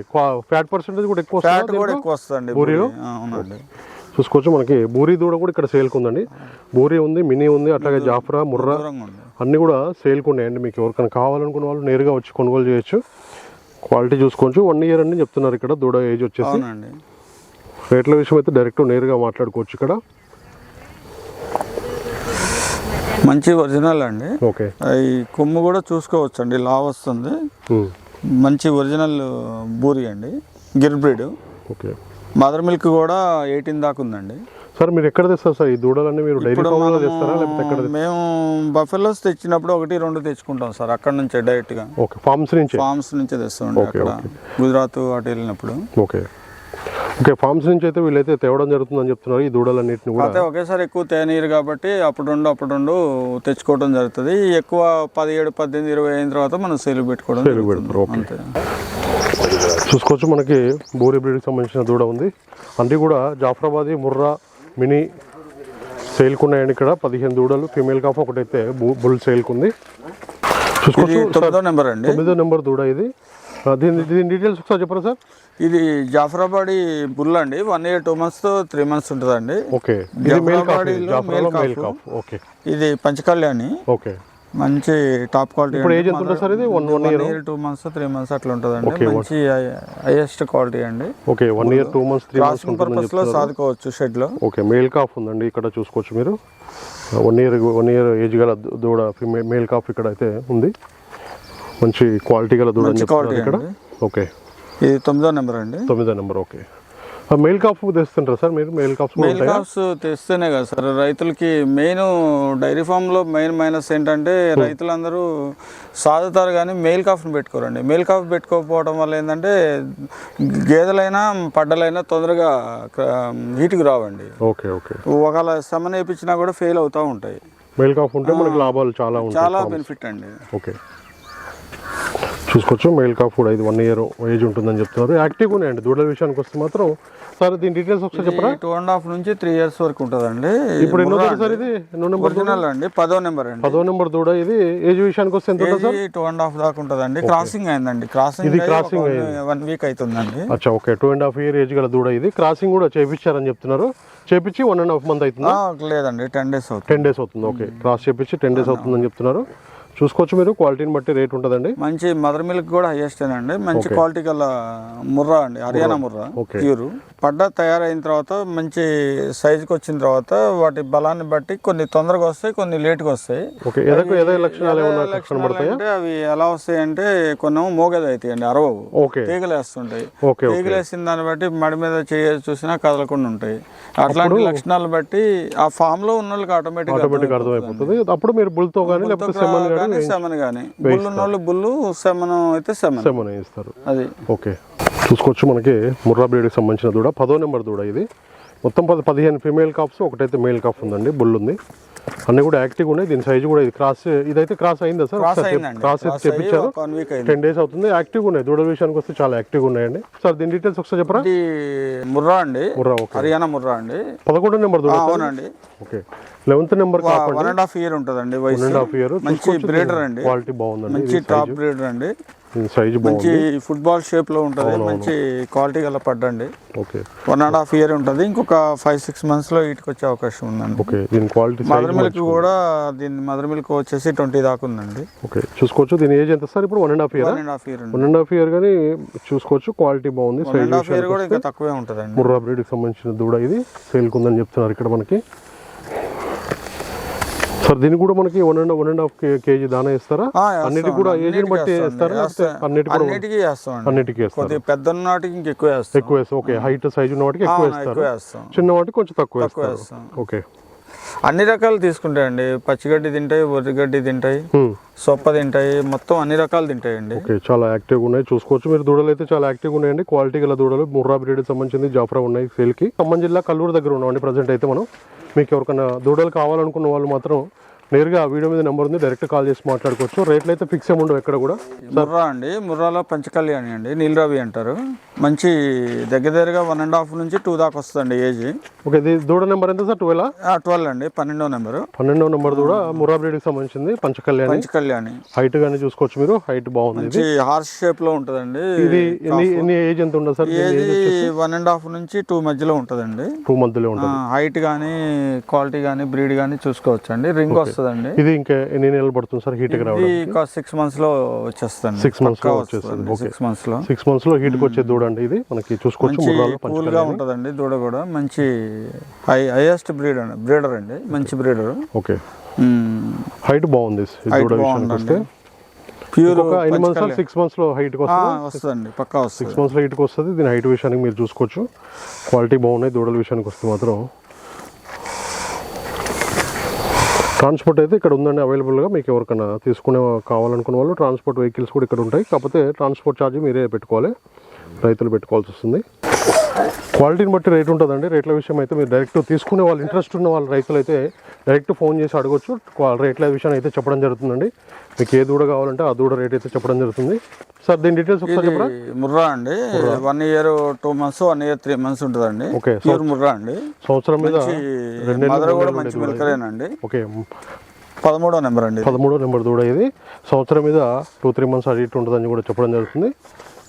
ఫ్యాట్ పర్సెంటేజ్ కూడా ఎక్కువ ఫ్యాట్ వస్తుందా కూడా? ఎక్కువ వస్తుందండి బూరిలో? అవునండి. చూసుకోవచ్చు. మనకి బూరి దూడ కూడా ఇక్కడ సేల్కి ఉందండి. బూరి ఉంది మినీ ఉంది అట్లాగే జాఫ్రా ముర్రా అన్నీ కూడా సేల్కి ఉన్నాయండి మీకు. ఎవరికైనా కావాలనుకున్న వాళ్ళు నేరుగా వచ్చి కొనుగోలు చేయొచ్చు. క్వాలిటీ చూసుకోవచ్చు. వన్ ఇయర్ అని చెప్తున్నారు ఇక్కడ దూడ ఏజ్ వచ్చేసి. రేట్ల విషయం అయితే డైరెక్ట్ నేరుగా మాట్లాడుకోవచ్చు ఇక్కడ. మంచి ఒరిజినల్ అండి. ఓకే. ఈ కొమ్ము కూడా చూసుకోవచ్చు అండి లావ్ వస్తుంది. మంచి ఒరిజినల్ బూరి అండి. Gir breed. Okay. Mother milk కూడా ఎయిటీన్ దాకా ఉందండి. సార్ మీరు ఎక్కడ తెస్తారు సార్? ఈ దూడలన్నీ మీరు డైరీ ఫామ్లో తెస్తారా? లేకపోతే ఎక్కడ మేము బఫెలోస్ తెచ్చినప్పుడు ఒకటి రెండు తెచ్చుకుంటాం సార్ అక్కడ నుంచే డైరెక్ట్గా ఓకే ఫార్మ్స్ నుంచి? ఫార్మ్స్ నుంచే తెస్తామండి అక్కడ. గుజరాత్ అటు వెళ్ళినప్పుడు. ఓకే. ఓకే ఫార్మ్స్ నుంచి అయితే వీళ్ళైతే తేవడం జరుగుతుందని చెప్తున్నారు ఈ దూడలన్నింటిని కూడా. అయితే ఒకేసారి ఎక్కువ తేనీరు కాబట్టి అప్పుడుండు అప్పుడుండు తెచ్చుకోవడం జరుగుతుంది. ఎక్కువ పదిహేడు పద్దెనిమిది ఇరవై అయిన తర్వాత మనం సేలు పెట్టుకోవడం జరుగుతుంది. పెడతారు, ఓకే. చూసుకోవచ్చు. మనకి బూరి బ్రీడ్కి సంబంధించిన దూడ ఉంది. అన్నీ కూడా జాఫరాబాదీ ముర్రా మినీ సేల్కు ఉన్నాయండి ఇక్కడ. పదిహేను దూడలు. ఫీమేల్ కాఫ్ ఒకటైతే బుల్ సేల్కు ఉంది ఇది చూసుకోవచ్చు తొమ్మిదో నెంబర్ అండి. తొమ్మిదో నెంబర్ దూడ ఇది. దీని దీని డీటెయిల్స్ ఒకసారి చెప్పరా సార్? ఇది జాఫరాబాడి బుల్ అండి. వన్ ఇయర్ టూ మంత్స్తో త్రీ మంత్స్ ఉంటుందండి. కాఫ్. ఓకే. ఇది పంచకళ్యాణి. ఓకే. మంచి టాప్ క్వాలిటీ ఇప్పుడు ఏజ్ ఎంత ఉంటుంది సార్ ఇది? One one year two months three months అట్లా ఉంటుందండి. మంచి హైయెస్ట్ క్వాలిటీ అండి. Okay one year two months three months పర్పస్లో సాదుకోవచ్చు షెడ్లో ఓకే మేల్ కాఫ్ ఉందండి ఇక్కడ చూసుకోవచ్చు మీరు. One year one year age గల దూడ మేల్ కాఫ్ ఇక్కడ అయితే ఉంది. మంచి క్వాలిటీ గల దూడ ఇక్కడ. ఓకే ఇది తొమ్మిదో నెంబర్ అండి. తొమ్మిదో నెంబర్ ఓకే మేల్ కాఫ్ తెస్తుంటారా సార్ మీరు? కాఫ్స్ మెయిల్ ఉంటాయా? కాప్స్ తెస్తేనే కదా సార్. రైతులకి మెయిన్ డైరీ ఫామ్లో మెయిన్ మైనస్ ఏంటంటే రైతులందరూ సాదుతారు కానీ మెయిల్ కాఫ్ని పెట్టుకోరండి. మెయిల్ కాఫ్ పెట్టుకోకపోవడం వల్ల ఏంటంటే గేదెలైనా పడ్డలైనా తొందరగా హీట్కి రావండి. Okay okay. ఒకవేళ సెమన్ వేయించినా కూడా ఫెయిల్ అవుతూ ఉంటాయి. మేల్ కాఫ్ ఉంటే మనకి లాభాలు చాలా చాలా బెనిఫిట్ అండి. ఓకే. చూసుకోవచ్చు. మేల్ కాఫ్ కూడా ఇది వన్ ఇయర్ ఏజ్ ఉంటుందని చెప్తున్నారు. యాక్టివ్ ఉన్నాయండి దూడల విషయానికి వస్తే మాత్రం సార్ దీని డీటెయిల్స్ ఒకసారి చెప్పరా? టూ అండ్ హాఫ్ నుంచి త్రీ ఇయర్స్ వరకు ఉంటుందండి. ఇప్పుడు ఎన్నో సార్ ఇది? ఎన్నో నెంబర్ అండి. పదో నెంబర్ అండి. పదో నెంబర్ దూడ ఇది. ఏజ్ విషయానికి వస్తే ఎంత సార్ టూ అండ్ హాఫ్ దాకా ఉంటుందండి. క్రాసింగ్ అయిందండి. క్రాసింగ్ ఇది crossing వన్ వీక్ అవుతుందండి. అచ్చా okay two and half year age గల దూడ ఇది. క్రాసింగ్ కూడా చేపించారని చెప్తున్నారు. చేపించి వన్ అండ్ హాఫ్ మంత్ అవుతుంది? లేదండి. టెన్ డేస్ అవుతుంది. టెన్ డేస్ అవుతుంది. ఓకే క్రాస్ చేపించి టెన్ డేస్ అవుతుందని చెప్తున్నారు. చూసుకోవచ్చు మీరు క్వాలిటీని బట్టి రేట్ ఉంటుందండి? మంచి మదర్ మిల్క్ కూడా హైయెస్ట్ అండి. మంచి క్వాలిటీ గల ముర్రా అండి హర్యానా ముర్రా. ప్యూర్. పడ్డ తయారైన తర్వాత మంచి సైజుకి వచ్చిన తర్వాత వాటి బలాన్ని బట్టి కొన్ని తొందరగా వస్తాయి కొన్ని లేట్గా వస్తాయి. అంటే అవి ఎలా వస్తాయి అంటే కొన్ని మోగది అవుతాయి అండి అరవవు. ఓకే. తీగలు వేస్తుంటాయి. Okay okay. తీగలు వేసిన దాన్ని బట్టి మడి మీద చేయ చూసినా కదలకుండా ఉంటాయి. అట్లాంటి లక్షణాలు బట్టి ఆ ఫామ్లో ఉన్న వాళ్ళకి ఆటోమేటిక్ ఆటోమేటిక్ అర్థమైపోతుంది. అప్పుడు మీరు బుల్తో కానీ లేకపోతే కానీ కానీ సెమన్ కానీ. బుల్లు సెమన్ అయితే సెమన్. సెమన్ ఇస్తారు అది. ఓకే. చూసుకోవచ్చు మనకి ముర్రా బ్రీడ్కి సంబంధించిన దూడ. పదో నెంబర్ దూడ ఇది. మొత్తం పది పదిహేను ఫీమేల్ కాప్స్ ఒకటైతే మేల్ కాప్ ఉందండి బుల్ ఉంది అన్నీ కూడా యాక్టివ్ ఉన్నాయి. దీని సైజు కూడా ఇది క్రాస్ ఇదైతే క్రాస్ అయిందా సార్? క్రాస్ అయింది. టెన్ డేస్ అవుతుంది. యాక్టివ్ ఉన్నాయి. దూడల విషయానికి వస్తే చాలా యాక్టివ్ ఉన్నాయండి. సార్ దీని డీటెయిల్స్ ఒకసారి చెప్పరా? ముర్రా అండి. ముర్రా హర్యానా ముర్రా అండి. పదకొండు నెంబర్ దూడ అవునండి. Okay. Eleventh number one and half year ఉంటుందండి వన్ వయసు. అండ్ హాఫ్ ఇయర్ మంచి బ్రీడర్ అండి. క్వాలిటీ బాగుందండి. మంచి టాప్ బ్రీడర్ అండి. సైజు బాగుంది మంచి ఫుట్బాల్ షేప్లో ఉంటుంది. మంచి క్వాలిటీ గల పడ్డండి okay one and half year ఉంటుంది. ఇంకొక ఫైవ్ సిక్స్ మంత్స్లో ఇటుకు వచ్చే అవకాశం ఉందండి. ఓకే దీని క్వాలిటీ మదర్ మిల్క్ కూడా దీని మదర్ మిల్క్ వచ్చేసి ట్వంటీ దాకా ఉందండి. ఓకే చూసుకోవచ్చు. దీని ఏజ్ ఎంత సార్? ఇప్పుడు one and half year one and half year one and half year కానీ చూసుకోవచ్చు. క్వాలిటీ బాగుంది. సైజ్ కూడా ఇంకా తక్కువే ఉంటుందండి. ముర్రా బ్రీడ్కి సంబంధించిన దూడ ఇది. సేల్కుందని చెప్తున్నారు ఇక్కడ మనకి. సార్ దీనికి కూడా మనకి one and one and half kg దానా ఇస్తారా? వేస్తాం. అన్నిటికి కూడా ఏజ్ని బట్టి వేస్తాం. ఇస్తారా లేకపోతే వేస్తాం. అన్నిటికి అన్నిటికీ కొద్దిగా పెద్ద నాటికి ఇంకెక్కువ వేస్తాం. ఎక్కువ వేస్తాం. ఓకే హైట్ సైజ్ ఉన్న వాటికి ఎక్కువ వేస్తారు? ఎక్కువ వేస్తాం. చిన్న వాటికి కొంచెం తక్కువ వేస్తారు? వేస్తాం. ఓకే. అన్ని రకాలు తీసుకుంటాయండి పచ్చిగడ్డి తింటాయి వరిగడ్డి తింటాయి. సొప్ప తింటాయి మొత్తం అన్ని రకాలు తింటాయండి. ఓకే చాలా యాక్టివ్గా ఉన్నాయి. చూసుకోవచ్చు. మీరు దూడలు అయితే చాలా యాక్టివ్గా ఉన్నాయండి. క్వాలిటీ గల దూడలు ముర్రా బ్రీడ్ సంబంధించింది జాఫ్రా ఉన్నాయి సేల్కి. ఖమ్మం జిల్లా కల్లూరు దగ్గర ఉన్నామండి ప్రజెంట్ అయితే మనం. మీకు ఎవరికైనా దూడలు కావాలనుకున్న వాళ్ళు మాత్రం నేరుగా వీడియో మీద నెంబర్ ఉంది డైరెక్ట్ కాల్ చేసి మాట్లాడుకోవచ్చు. రేట్లు అయితే ఫిక్స్ ఏమి ఉండవు ఎక్కడ కూడా. ముర్రా అండి ముర్రాలో పంచకళ్యాణి అండి నీలరావి అంటారు. మంచి దగ్గర దగ్గరగా వన్ అండ్ హాఫ్ నుంచి టూ దాకా వస్తుందండి ఏజ్ ఓకే ఇది దూడ నెంబర్ ఎంత సార్? ట్వెల్వ్ ట్వెల్వ్ అండి పన్నెండో నెంబరు. పన్నెండవ నెంబర్ దూడ ముర్రా బ్రీడ్కి సంబంధించింది పంచకళ్యాణి పంచకళ్యాణి హైట్ కానీ చూసుకోవచ్చు మీరు హైట్ బాగుంది హార్స్ షేప్లో ఉంటుందండి. ఇది ఎన్ని ఏజ్ ఎంత ఉండదు sir? Age one and half నుంచి టూ మధ్యలో ఉంటుందండి. టూ మంత్లో ఉంటుంది హైట్ కానీ క్వాలిటీ కానీ బ్రీడ్ కానీ చూసుకోవచ్చు అండి రింగ్ వస్తుందండి. ఇది ఇంకా ఎన్ని నెలలు పడుతుంది సార్ హీట్కి రావడం సిక్స్ మంత్స్లో వచ్చేస్తుంది Six months లో వచ్చేస్తుంది. సిక్స్ మంత్స్లో. సిక్స్ మంత్స్లో హీట్కి వచ్చే దూడ అండి ఇది. మనకి చూసుకోవచ్చు కూల్గా ఉంటుందండి దూడ కూడా. మంచి హై హైయెస్ట్ బ్రీడ్ అండి. బ్రీడర్ అండి. మంచి బ్రీడర్ ఓకే హైట్ బాగుంది దూడ విషయానికి వస్తే. ప్యూర్ ఒక ఎన్ని మంత్స్ సిక్స్ మంత్స్లో హైట్ వస్తుంది? పక్కా సిక్స్ మంత్స్లో హైట్కి వస్తుంది. దీని హైట్ విషయానికి మీరు చూసుకోవచ్చు. క్వాలిటీ బాగున్నాయి. దూడల విషయానికి వస్తే మాత్రం ట్రాన్స్పోర్ట్ అయితే ఇక్కడ ఉందండి అవైలబుల్గా. మీకు ఎవరికైనా తీసుకునే కావాలనుకున్న వాళ్ళు ట్రాన్స్పోర్ట్ వెహికల్స్ కూడా ఇక్కడ ఉంటాయి. కాకపోతే ట్రాన్స్పోర్ట్ ఛార్జ్ మీరే పెట్టుకోవాలి. రైతులు పెట్టుకోవాల్సి వస్తుంది. క్వాలిటీని బట్టి రేట్ ఉంటుందండి. రేట్ల విషయం అయితే మీరు డైరెక్ట్ తీసుకునే వాళ్ళు ఇంట్రెస్ట్ ఉన్న వాళ్ళ రైతులు అయితే డైరెక్ట్ ఫోన్ చేసి అడగొచ్చు. రేట్ల విషయం అయితే చెప్పడం జరుగుతుందండి. మీకు ఏ దూడ కావాలంటే ఆ దూడ రేట్ అయితే చెప్పడం జరుగుతుంది. సార్ దీని డీటెయిల్స్ ఒకసారి ముర్రా అండి. One year two months one year three months ఉంటుందండి. ఓకే ప్యూర్ ముర్రా అండి. సంవత్సరం మీద కూడా మంచి మిల్కరేనండి ఓకే పదమూడో నెంబర్ అండి. పదమూడో నెంబర్ దూడ ఇది. సంవత్సరం మీద టూ త్రీ మంత్స్ అడిగి ఉంటుందని కూడా చెప్పడం జరుగుతుంది.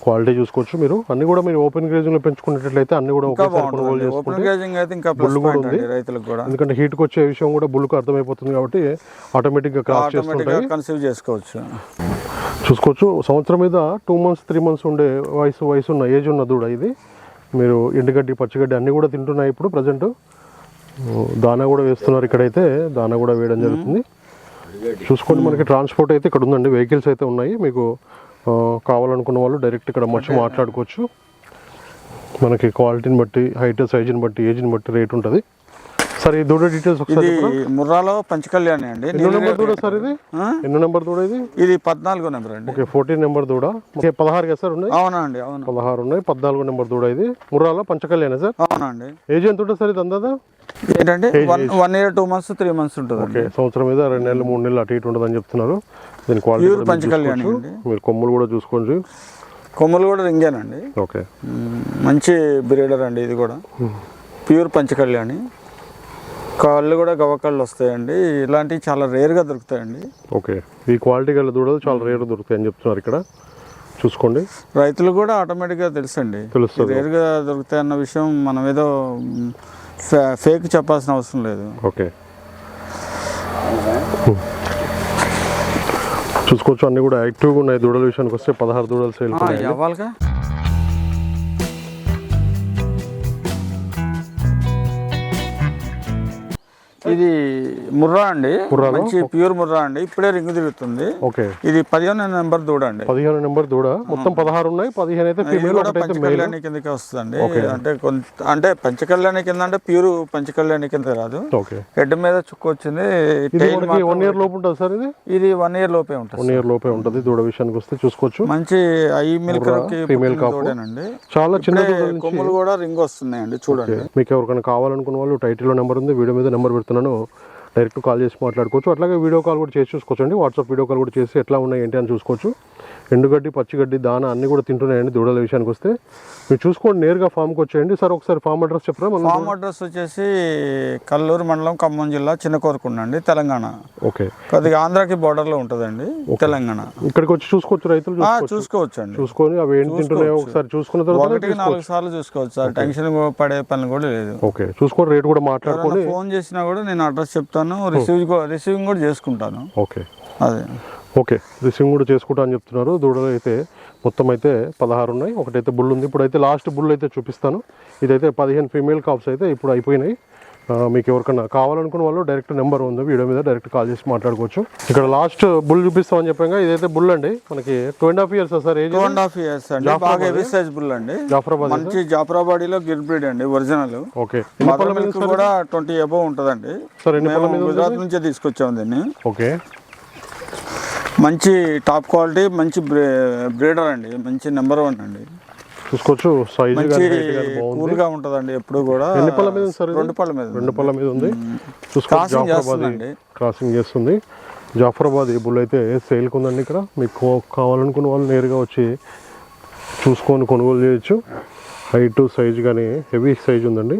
క్వాలిటీ చూసుకోవచ్చు మీరు. అన్ని కూడా మీరు ఓపెన్ గ్రేజింగ్లో పెంచుకునేటట్లయితే అన్ని కూడా ఒకేసారి కొనుగోలు చేసుకుంటే ప్లస్ పాయింట్ అండి రైతులకు కూడా. ఎందుకంటే హీట్కి వచ్చే విషయం కూడా బుల్కు అర్థమైపోతుంది కాబట్టి క్రాస్ ఆటోమేటిక్గా చేస్తుంటాయి. కన్సీవ్ చేసుకోవచ్చు. చూసుకోవచ్చు. సంవత్సరం మీద టూ మంత్స్ త్రీ మంత్స్ ఉండే వయసు వయసు ఉన్న ఏజ్ ఉన్న దూడ ఇది. మీరు ఎండుగడ్డి పచ్చిగడ్డి అన్నీ కూడా తింటున్నాయి ఇప్పుడు ప్రజెంట్ దానా కూడా వేస్తున్నారు ఇక్కడైతే. దానా కూడా వేయడం జరుగుతుంది. చూసుకోండి మనకి ట్రాన్స్పోర్ట్ అయితే ఇక్కడ ఉందండి. వెహికల్స్ అయితే ఉన్నాయి. మీకు కావాలనుకున్న వాళ్ళు డైరెక్ట్ ఇక్కడ వచ్చి మాట్లాడుకోవచ్చు. మనకి క్వాలిటీని బట్టి హైట్ సైజుని బట్టి ఏజ్ని బట్టి రేట్ ఉంటుంది. సార్ ఈ దూడ డీటెయిల్స్ ఒకసారి? ముర్రాలో పంచకళ్యాణి అండి. ఎన్నో నెంబర్ దూడ సార్ ఇది? ఎన్నో నెంబర్ దూడ ఇది? ఇది పద్నాలుగో నెంబర్ అండి. ఓకే ఫోర్టీన్ నెంబర్ దూడ. ఓకే పదహారు కదా సార్ ఉన్నాయి? అవునా అండి అవును. పదహారు ఉన్నాయి పద్నాలుగు నెంబర్ దూడ ఇది. ముర్రాల పంచకళ్యాణ సార్? అవునండి ఏజ్ ఎంత ఉంటుంది సార్ ఇది అందాదా ఏంటంటే one year two months three months ఉంటుంది ఓకే సంవత్సరం మీద రెండు నెలలు మూడు నెలలు అటు ఇటు ఉంటుందని చెప్తున్నారు. దీని క్వాలిటీ పంచకళ్యాణి. మీరు కొమ్ములు కూడా చూసుకోండి. కొమ్మలు కూడా రింగానండి. ఓకే. మంచి బ్రీడర్ అండి ఇది కూడా. ప్యూర్ పంచకళ్యాణి. కాళ్ళు కూడా గవ్వకాళ్ళు వస్తాయండి. ఇలాంటివి చాలా రేర్గా దొరుకుతాయండి. ఓకే. ఈ క్వాలిటీ గల దూడలు చాలా రేర్ దొరుకుతాయి అని చెప్తున్నారు ఇక్కడ. చూసుకోండి. రైతులు కూడా ఆటోమేటిక్గా తెలుసండి. తెలుస్తుంది. రేర్గా దొరుకుతాయి అన్న విషయం మనం ఏదో ఫేక్ చెప్పాల్సిన అవసరం లేదు. ఓకే. చూసుకోవచ్చు. అన్ని కూడా యాక్టివ్గా ఉన్నాయి. దూడల విషయానికి వస్తే పదహారు దూడలు సేల్ ఇది ముర్రా అండి? మంచి ప్యూర్ ముర్రా అండి. ఇప్పుడే రింగ్ తిరుగుతుంది. ఓకే. ఇది పదిహేను నెంబర్ దూడ అండి. పదిహేను నెంబర్ దూడ. మొత్తం పదహారు ఉన్నాయి. పదిహేను అయితే ఫీమేల్ పంచకళ్యాణి కిందకే వస్తుందండి. అంటే కొంత అంటే పంచకళ్యాణి కింద అంటే ప్యూర్ పంచకళ్యాణి కింద రాదు. ఓకే. హెడ్ మీద చుక్క వచ్చింది. వన్ ఇయర్ లోపు ఉంటుంది సార్ ఇది? ఇది వన్ ఇయర్ లోపే ఉంటుంది వన్ ఇయర్ లోపే ఉంటుంది దూడ విషయానికి వస్తే చూసుకోవచ్చు. మంచి ఐ మిల్క్ female కాపు. దూడేనండి. చాలా చిన్న కొమ్ములు కూడా రింగ్ వస్తున్నాయండి చూడండి. మీకు ఎవరికైనా కావాలనుకున్న వాళ్ళు టైటిల్లో నెంబర్ ఉంది వీడియో మీద నెంబర్ చేస్తున్నానో డైరెక్ట్ కాల్ చేసి మాట్లాడుకోవచ్చు. అట్లాగే వీడియో కాల్ కూడా చేసి చూసుకోవచ్చు అండి వాట్సాప్ వీడియో కాల్ కూడా చేసి ఎట్లా ఉన్నాయి ఏంటి అని చూసుకోవచ్చు. ఎండుగడ్డి పచ్చిగడ్డి దాన అన్ని కూడా తింటున్నాయండి దూడల విషయానికి వస్తే. మీరు చూసుకోండి నేరుగా ఫామ్కి వచ్చేయండి. సార్ ఒకసారి ఫామ్ అడ్రస్ చెప్పరా? ఫామ్ అడ్రస్ వచ్చేసి కల్లూరు మండలం ఖమ్మం జిల్లా చిన్న కోరుకుండండి తెలంగాణ. ఓకే. కొద్దిగా ఆంధ్రాకి border లో ఉంటుందండి తెలంగాణ. ఇక్కడికి వచ్చి చూసుకోవచ్చు రైతులు చూసుకోవచ్చు. అండి చూసుకొని అవి ఏంటి తింటున్నాయో ఒకసారి చూసుకున్న తర్వాత నాలుగు సార్లు చూసుకోవచ్చు సార్. టెన్షన్ పడే పని కూడా లేదు. ఓకే. చూసుకొని రేట్ కూడా మాట్లాడుకొని ఎవరైనా ఫోన్ చేసినా కూడా నేను అడ్రస్ చెప్తాను. రిసీవ్ రిసీవింగ్ కూడా చేసుకుంటాను. ఓకే. అదే. ఓకే. రిసీవింగ్ కూడా చేసుకుంటా అని చెప్తున్నారు. దూడలు అయితే మొత్తం అయితే పదహారు ఉన్నాయి. ఒకటైతే బుల్ ఉంది. ఇప్పుడు అయితే లాస్ట్ బుల్ అయితే చూపిస్తాను. ఇదైతే పదిహేను ఫీమేల్ కాప్స్ అయితే ఇప్పుడు అయిపోయినాయి. మీకు ఎవరికైనా కావాలనుకున్న వాళ్ళు డైరెక్ట్ నెంబర్ ఉంది. వీడియో మీద డైరెక్ట్ కాల్ చేసి మాట్లాడుకోవచ్చు. ఇక్కడ లాస్ట్ బుల్ చూపిస్తామని చెప్పాక ఇదైతే బుల్ అండి. మనకి two and half years sir two and half years అండి. బాగా హెవీ సైజ్ బుల్ అండి. జాఫరాబాద్ మంచి జాఫరాబాడీలో గిర్ బ్రీడ్ అండి ఒరిజినల్ ఓకే మిల్క్ కూడా ట్వంటీ అబవ్ ఉంటుందండి. సార్ గుజరాత్ నుంచే తీసుకొచ్చాము దీన్ని. ఓకే మంచి టాప్ క్వాలిటీ మంచి బ్రీడర్ అండి. మంచి నెంబర్ వన్ అండి. చూసుకోవచ్చు. సైజ్ మంచి కానీ height కానీ బాగుంది. కూల్గా ఉంటుందండి ఎప్పుడు కూడా ఎన్ని పళ్ళ మీద సార్? రెండు పళ్ళ మీద. రెండు పళ్ళ మీద ఉంది. చూసుకోవచ్చు క్రాసింగ్ జాఫరాబాద్ క్రాసింగ్ చేస్తుంది. జాఫరాబాద్ ఈ బుల్ అయితే సేల్కి ఉందండి ఇక్కడ. మీకు కావాలనుకున్న వాళ్ళు నేరుగా వచ్చి చూసుకొని కొనుగోలు చేయొచ్చు. హైట్ సైజ్ కానీ హెవీ సైజ్ ఉందండి.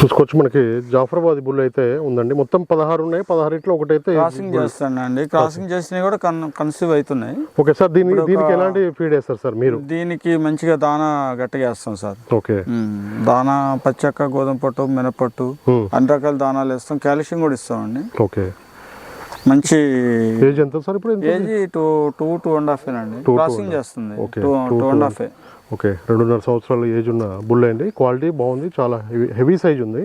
చూసుకోవచ్చు. మనకి జాఫరాబాద్ బుల్ అయితే ఉందండి. మొత్తం పదహారు ఉన్నాయి. పదహారిట్లో ఒకటైతే క్రాసింగ్ చేస్తానండి. క్రాసింగ్ చేసినవి కూడా కన్ కన్సీవ్ అవుతున్నాయి. ఓకే సార్ దీని దీనికి ఎలాంటి ఫీడ్ వేస్తారు సార్ మీరు? దీనికి మంచిగా దానా గట్టిగా వేస్తాం సార్ ఓకే దానా పచ్చక్క గోధుమ పట్టు మినపట్టు Hmm. అన్ని రకాల దానాలు వేస్తాం. కాల్షియం కూడా ఇస్తామండి. ఓకే మంచి ఏజ్ ఎంత సార్ ఇప్పుడు age two two two and half అండి క్రాసింగ్ చేస్తుంది. Two two and half okay రెండున్నర సంవత్సరాల ఏజ్ ఉన్న బుల్ అండి. క్వాలిటీ బాగుంది చాలా హెవీ హెవీ సైజ్ ఉంది.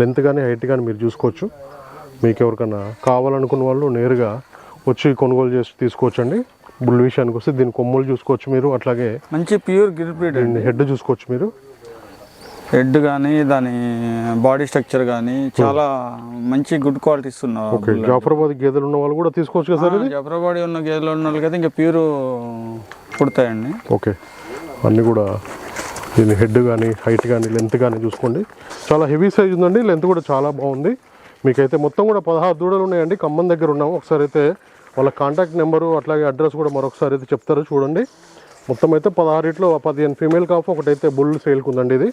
లెంత్ కానీ హైట్ కానీ మీరు చూసుకోవచ్చు. మీకు ఎవరికైనా కావాలనుకున్న వాళ్ళు నేరుగా వచ్చి కొనుగోలు చేసి తీసుకోవచ్చండి. బుల్ విషయానికి వస్తే దీని కొమ్ములు చూసుకోవచ్చు మీరు అట్లాగే మంచి ప్యూర్ గిర్ బ్రీడ్ అండి. హెడ్ చూసుకోవచ్చు మీరు. హెడ్ కానీ దాని బాడీ స్ట్రక్చర్ కానీ చాలా మంచి గుడ్ క్వాలిటీస్ ఉన్న ఓకే జాఫరాబాద్ గేదెలు ఉన్న వాళ్ళు కూడా తీసుకోవచ్చు కదా సార్ ఇది? జఫరాబాడీ ఉన్న గేదెలు ఉన్న వాళ్ళకైతే ఇంకా ప్యూర్ పుడతాయండి. ఓకే. అన్నీ కూడా దీని హెడ్ కానీ హైట్ కానీ లెంత్ కానీ చూసుకోండి. చాలా హెవీ సైజ్ ఉందండి. లెంత్ కూడా చాలా బాగుంది. మీకైతే మొత్తం కూడా పదహారు దూడలు ఉన్నాయండి. ఖమ్మం దగ్గర ఉన్నాము. ఒకసారి అయితే వాళ్ళ కాంటాక్ట్ నెంబరు అట్లాగే అడ్రస్ కూడా మరొకసారి అయితే చెప్తారు చూడండి. మొత్తం అయితే పదహారిట్లో పదిహేను ఫీమేల్ కాఫ్ ఒకటైతే బుల్ సేల్కి ఉందండి ఇది.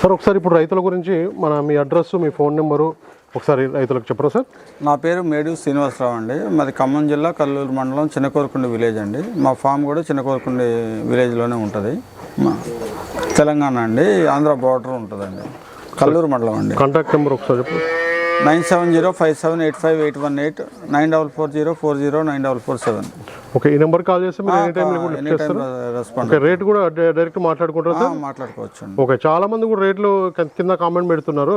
సార్ ఒకసారి ఇప్పుడు రైతుల గురించి మన మీ అడ్రస్ మీ ఫోన్ నెంబరు ఒకసారి రైతులకు చెప్పరా సార్? నా పేరు మేడు శ్రీనివాసరావు అండి. మాది ఖమ్మం జిల్లా కల్లూరు మండలం చిన్నకోరకుండి విలేజ్ అండి. మా ఫామ్ కూడా చిన్నకోరకుండి విలేజ్లోనే ఉంటుంది. తెలంగాణ అండి. ఆంధ్ర బార్డర్ ఉంటుందండి. కల్లూరు మండలం అండి. కాంటాక్ట్ నెంబర్ ఒకసారి చెప్పు. Nine seven zero five seven eight five eight one eight nine double four zero four zero nine double four seven. Okay ఈ నెంబర్ కాల్ చేస్తే మీరు ఎనీ టైం కూడా any time respond okay rate కూడా డైరెక్ట్ మాట్లాడుకుంటారా సార్? మాట్లాడుకోవచ్చు ఓకే చాలా మంది కూడా రేట్లు కింద కామెంట్ పెడుతున్నారు.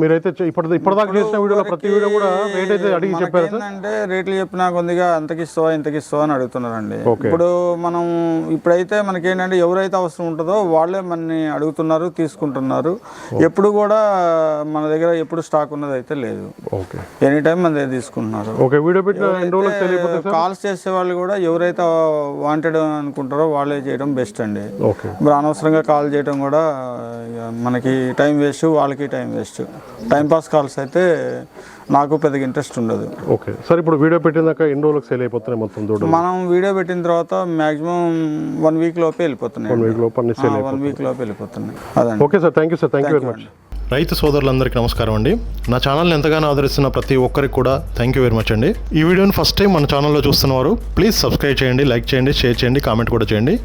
మీరైతే ఇప్పటి ఇప్పటిదాకా చేసిన వీడియోలో ప్రతి వీడియో కూడా రేట్ అయితే అడిగి చెప్పారు సార్? ఏంటంటే రేట్లు చెప్పినా కొద్దిగా అంతకి ఇస్తావా ఇంతకి ఇస్తావా అని అడుగుతున్నారండి. ఇప్పుడు మనం ఇప్పుడైతే మనకి ఏంటంటే ఎవరైతే అవసరం ఉంటుందో వాళ్ళే మనని అడుగుతున్నారు తీసుకుంటున్నారు. ఎప్పుడు కూడా మన దగ్గర ఎప్పుడు స్టాక్ ఉన్నది అయితే లేదు. ఓకే. ఎనీ టైం మన దగ్గర తీసుకుంటున్నారు. ఓకే వీడియో పెట్టిన కాల్స్ చేసే వాళ్ళు కూడా ఎవరైతే వాంటెడ్ అనుకుంటారో వాళ్ళే చేయడం బెస్ట్ అండి. ఇప్పుడు అనవసరంగా కాల్ చేయడం కూడా మనకి టైం వేస్ట్ వాళ్ళకి time waste time pass calls అయితే నాకు పెద్దగా ఇంట్రెస్ట్ ఉండదు. ఓకే. సార్ ఇప్పుడు వీడియో పెట్టినాక ఎన్ని రోజులకు సేల్ అయిపోతున్నాయి మొత్తం దూడలు? మనం వీడియో పెట్టిన తర్వాత మాక్సిమం వన్ వీక్ లోపే వెళ్ళిపోతున్నాయి. వీక్ లోపు అన్ని సేల్ వన్ వీక్ లోపే వెళ్ళిపోతున్నాయి. అదండి. Okay sir thank you sir thank you very much రైతు సోదరులందరికీ నమస్కారం అండి. నా ఛానల్ని ఎంతగానో ఆదరిస్తున్న ప్రతి ఒక్కరికి కూడా థ్యాంక్ యూ వెరీ మచ్ అండి. ఈ వీడియోని ఫస్ట్ టైం మన ఛానల్లో చూస్తున్నవారు ప్లీజ్ సబ్స్క్రైబ్ చేయండి లైక్ చేయండి షేర్ చేయండి కామెంట్ కూడా చేయండి.